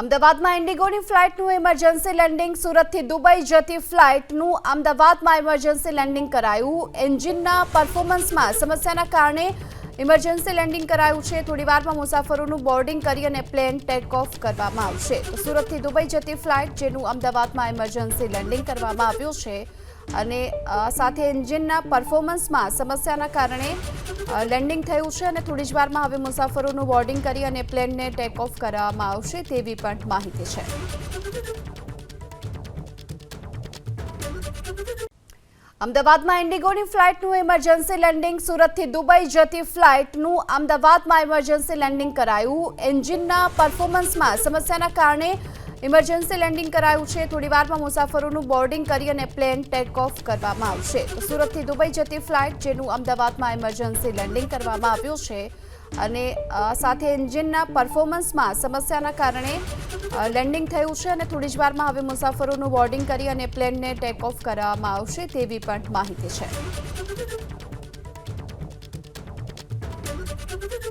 અમદાવાદમાં ઇન્ડિગોની ફ્લાઇટનું ઇમરજન્સી લેન્ડિંગ સુરતથી દુબઈ જતી ફ્લાઇટનું અમદાવાદમાં ઇમરજન્સી લેન્ડિંગ કરાયું. એન્જિનના પરફોર્મન્સમાં સમસ્યાના કારણે ઇમરજન્સી લેન્ડિંગ કરાયું છે. થોડી વારમાં મુસાફરોનું બોર્ડિંગ કરી અને પ્લેન ટેક ઓફ કરવામાં આવશે. સુરતથી દુબઈ જતી ફ્લાઇટ, જેનું અમદાવાદમાં ઇમરજન્સી લેન્ડિંગ કરવામાં આવ્યું છે અને સાથે એન્જિનના પરફોર્મન્સમાં સમસ્યાના કારણે લેન્ડિંગ થયું છે અને થોડી જ વારમાં હવે મુસાફરોનું બોર્ડિંગ કરી અને પ્લેનને ટેક ઓફ કરવામાં આવશે તેવી પણ માહિતી છે. અમદાવાદમાં ઇન્ડિગોની ફ્લાઇટનું ઇમરજન્સી લેન્ડિંગ, સુરતથી દુબઈ જતી ફ્લાઇટનું અમદાવાદમાં ઇમરજન્સી લેન્ડિંગ કરાયું. એન્જિનના પરફોર્મન્સમાં સમસ્યાના કારણે ઇમરજન્સી લેન્ડિંગ કરાયું છે. થોડી વારમાં મુસાફરોનું બોર્ડિંગ કરી અને પ્લેન ટેક ઓફ કરવામાં આવશે. સુરતથી દુબઈ જતી ફ્લાઇટ જેનું અમદાવાદમાં ઇમરજન્સી લેન્ડિંગ કરવામાં આવ્યું છે. અને સાથે એન્જિનના પરફોર્મન્સમાં સમસ્યાના કારણે લેન્ડિંગ થયું છે અને થોડી જ વારમાં હવે મુસાફરોનું બોર્ડિંગ કરી અને પ્લેનને ટેક ઓફ કરવામાં આવશે તેવી પણ માહિતી છે.